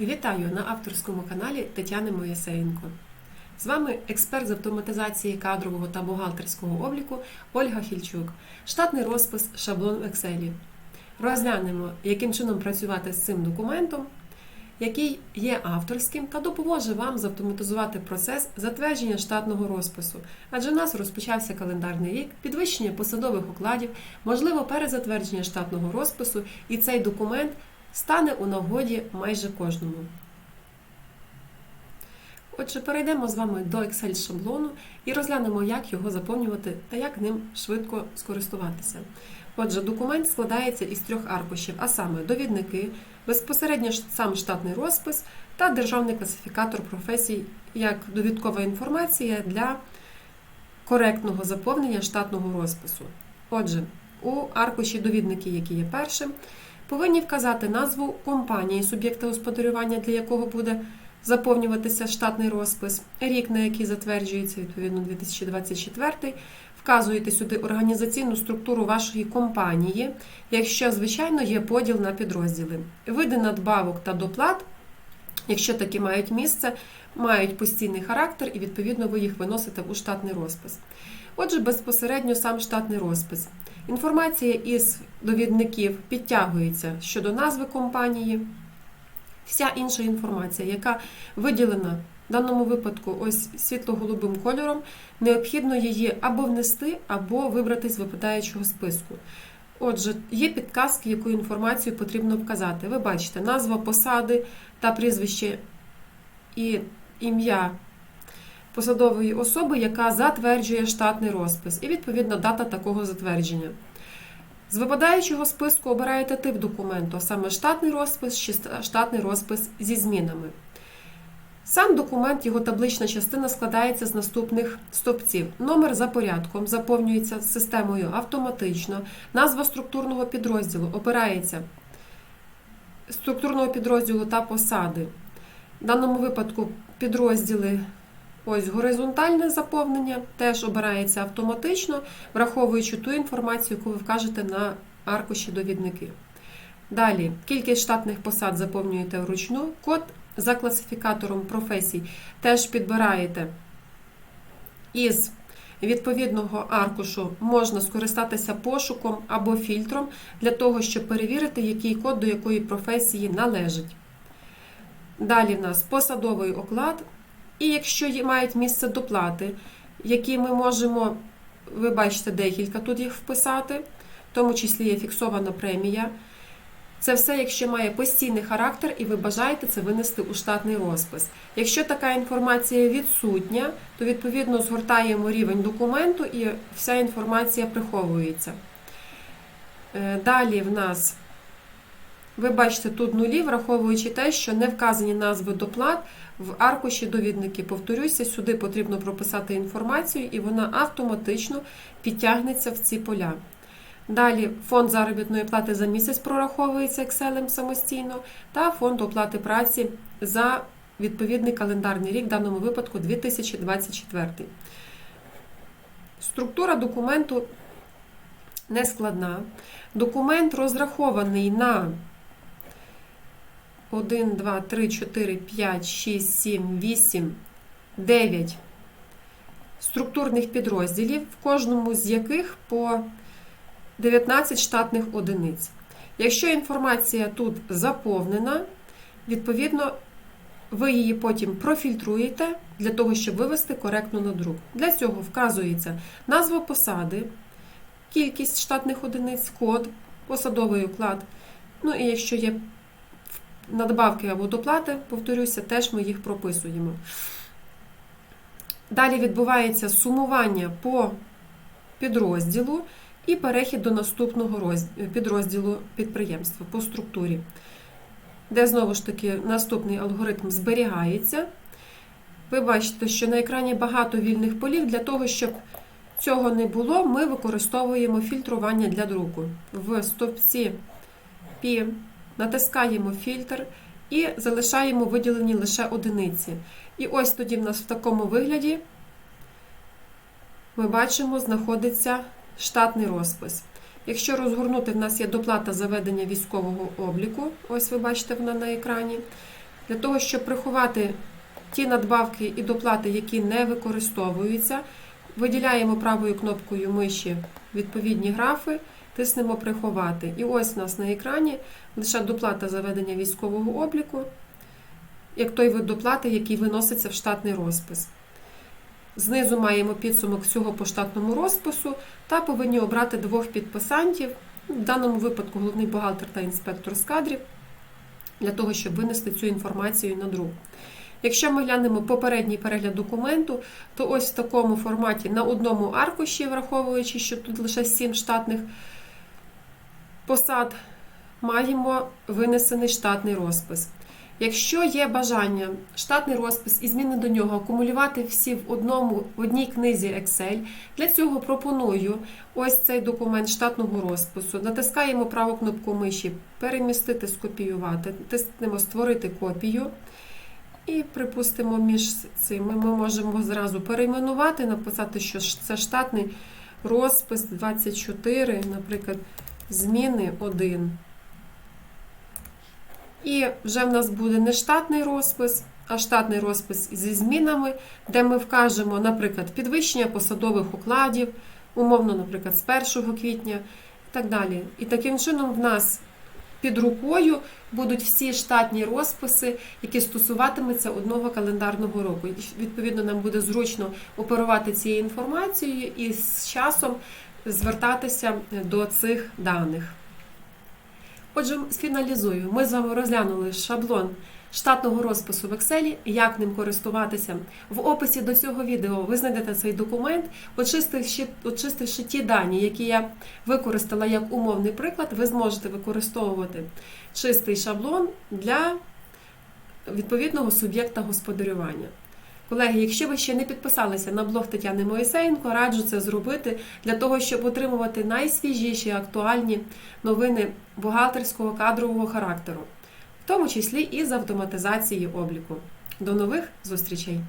Вітаю на авторському каналі Тетяни Моєсеєнко. З вами експерт з автоматизації кадрового та бухгалтерського обліку Ольга Хільчук. Штатний розпис шаблон в Excel. Розглянемо, яким чином працювати з цим документом, який є авторським та допоможе вам завтоматизувати процес затвердження штатного розпису. Адже у нас розпочався календарний рік, підвищення посадових окладів, можливо, перезатвердження штатного розпису, і цей документ стане у нагоді майже кожному. Отже, перейдемо з вами до Excel шаблону і розглянемо, як його заповнювати та як ним швидко скористуватися. Отже, документ складається із трьох аркушів, а саме довідники, безпосередньо сам штатний розпис та державний класифікатор професій як довідкова інформація для коректного заповнення штатного розпису. Отже, у аркуші довідники, які є першим, повинні вказати назву компанії, суб'єкта господарювання, для якого буде заповнюватися штатний розпис, рік, на який затверджується, відповідно, 2024. Вказуєте сюди організаційну структуру вашої компанії, якщо, звичайно, є поділ на підрозділи. Види надбавок та доплат, якщо такі мають місце, мають постійний характер і, відповідно, ви їх виносите у штатний розпис. Отже, безпосередньо сам штатний розпис. Інформація із довідників підтягується щодо назви компанії. Вся інша інформація, яка виділена в даному випадку ось світло-голубим кольором, необхідно її або внести, або вибрати з випадаючого списку. Отже, є підказки, яку інформацію потрібно вказати. Ви бачите, назва посади та прізвище і ім'я посадової особи, яка затверджує штатний розпис, і відповідно дата такого затвердження. З випадаючого списку обираєте тип документу, а саме штатний розпис чи штатний розпис зі змінами. Сам документ, його таблична частина складається з наступних стовпців. Номер за порядком заповнюється системою автоматично. Назва структурного підрозділу опирається структурного підрозділу та посади. В даному випадку підрозділи ось горизонтальне заповнення теж обирається автоматично, враховуючи ту інформацію, яку ви вкажете на аркуші довідники. Далі, кількість штатних посад заповнюєте вручну. Код за класифікатором професій теж підбираєте із відповідного аркушу можна скористатися пошуком або фільтром для того, щоб перевірити, який код до якої професії належить. Далі в нас посадовий оклад. І якщо мають місце доплати, які ми можемо, ви бачите, декілька тут їх вписати, в тому числі є фіксована премія. Це все, якщо має постійний характер, і ви бажаєте це винести у штатний розпис. Якщо така інформація відсутня, то відповідно згортаємо рівень документу і вся інформація приховується. Е, Далі в нас, ви бачите, тут нулі, враховуючи те, що не вказані назви доплат в аркуші довідники. Повторюся, сюди потрібно прописати інформацію, і вона автоматично підтягнеться в ці поля. Далі фонд заробітної плати за місяць прораховується Excel самостійно, та фонд оплати праці за відповідний календарний рік, в даному випадку 2024. Структура документу не складна. Документ розрахований на 1, 2, 3, 4, 5, 6, 7, 8, 9 структурних підрозділів, в кожному з яких по 19 штатних одиниць. Якщо інформація тут заповнена, відповідно, ви її потім профільтруєте для того, щоб вивести коректно на друк. Для цього вказується назва посади, кількість штатних одиниць, код, посадовий уклад. Ну і якщо є надбавки або доплати, повторюся, теж ми їх прописуємо. Далі відбувається сумування по підрозділу і перехід до наступного підрозділу підприємства по структурі, де знову ж таки наступний алгоритм зберігається. Ви бачите, що на екрані багато вільних полів. Для того, щоб цього не було, ми використовуємо фільтрування для друку. В стовпці натискаємо фільтр і залишаємо виділені лише одиниці. І ось тоді в нас в такому вигляді ми бачимо, знаходиться штатний розпис. Якщо розгорнути, в нас є доплата за ведення військового обліку. Ось ви бачите вона на екрані. Для того, щоб приховати ті надбавки і доплати, які не використовуються, виділяємо правою кнопкою миші відповідні графи, тиснемо приховати. І ось у нас на екрані лише доплата за ведення військового обліку, як той вид доплати, який виноситься в штатний розпис. Знизу маємо підсумок всього по штатному розпису та повинні обрати двох підписантів, в даному випадку головний бухгалтер та інспектор з кадрів, для того, щоб винести цю інформацію на друк. Якщо ми глянемо попередній перегляд документу, то ось в такому форматі на одному аркуші, враховуючи, що тут лише 7 штатних посад, маємо винесений штатний розпис. Якщо є бажання штатний розпис і зміни до нього акумулювати всі в одному в одній книзі Excel, для цього пропоную ось цей документ штатного розпису. Натискаємо праву кнопку миші Перемістити, скопіювати, тиснемо Створити копію. І, припустимо, між цими ми можемо зразу перейменувати, написати, що це штатний розпис 24, наприклад, зміни 1. І вже в нас буде не штатний розпис, а штатний розпис зі змінами, де ми вкажемо, наприклад, підвищення посадових укладів, умовно, наприклад, з 1 квітня і так далі. І таким чином в нас під рукою будуть всі штатні розписи, які стосуватимуться одного календарного року. Відповідно, нам буде зручно оперувати цією інформацією і з часом звертатися до цих даних. Отже, фіналізую. Ми з вами розглянули шаблон штатного розпису в Excel, як ним користуватися. В описі до цього відео ви знайдете цей документ, очистивши, очистивши ті дані, які я використала як умовний приклад, ви зможете використовувати чистий шаблон для відповідного суб'єкта господарювання. Колеги, якщо ви ще не підписалися на блог Тетяни Моїсеєнко, раджу це зробити для того, щоб отримувати найсвіжіші актуальні новини бухгалтерського кадрового характеру, в тому числі і з автоматизації обліку. До нових зустрічей!